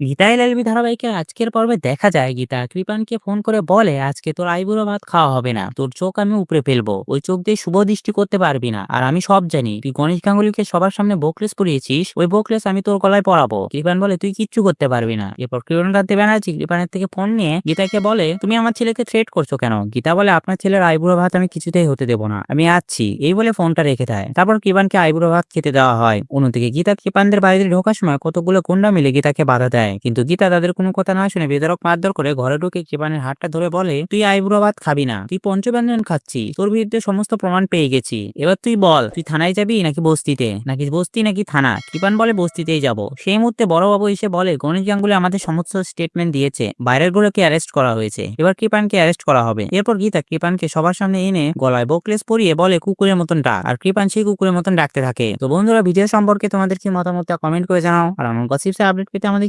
Gita LLB ধারাবাহিকের আজকের পর্বে দেখা যায়, গীতা। কৃপানকে ফোন করে বলে, আজকে তোর আইবুড়ো ভাত খাওয়া হবে না। তোর চোখ আমি উপরে ফেলব। ওই চোখ দিয়ে শুভ দৃষ্টি করতে পারবি না। আর আমি সব জানি। তুই গণেশ গাঙ্গুলিকে সবার সামনে বোকলেস পরিয়েছিস, ওই বোকলেস আমি তোর গলায় পরাবো কৃপান বলে, তুই কিচ্ছু করতে পারবি না এরপর কৃপণকান্তি ব্যানার্জি কৃপানের থেকে ফোন নিয়ে গীতাকে বলে, তুমি আমার ছেলেকে থ্রেট করছ কেন গীতা বলে, আপনার ছেলের আইবুড়ো ভাত আমি কিছুতেই হতে দেবো না। আমি আছি এই বলে ফোনটা রেখে দেয়। তারপর কৃপানকে আইবুড়ো ভাত খেতে দেওয়া হয়। অন্যদিকে গীতা কৃপানদের বাড়িতে ঢোকার সময় কতগুলো গুন্ডা মিলে গীতাকে বাধা দেয়। কিন্তু গীতা তাদের কোনো কথা না শুনে বেদরক মারধর করে ঘরে ঢুকে কৃপানের হাতটা ধরে বলে, তুই আইবুড়ো ভাত খাবি না, তুই পঞ্চব্যঞ্জন খাচ্ছি, তোর বিরুদ্ধে সমস্ত প্রমাণ পেয়ে গেছি। এবার তুই বল, তুই থানায় যাবি নাকি বস্তিতে? নাকি বস্তি নাকি থানা কৃপান বলে, বস্তিতেই যাব সেই মুহূর্তে বড়বাবু এসে বলে, গণেশ গাঙ্গুলি আমাদের সমস্ত স্টেটমেন্ট দিয়েছে, বাইরের গুলোকে অ্যারেস্ট করা হয়েছে। এবার কৃপানকে অ্যারেস্ট করা হবে এরপর গীতা কৃপানকে সবার সামনে এনে গলায় বোকলেস পরিয়ে বলে, কুকুরের মতন ডাক আর কৃপান সেই কুকুরের মতন ডাকতে থাকে। তো বন্ধুরা ভিডিও সম্পর্কে তোমাদের কি মতামত কমেন্ট করে জানাও। আর আমার গসিপসে আপডেট পেতে আমাদের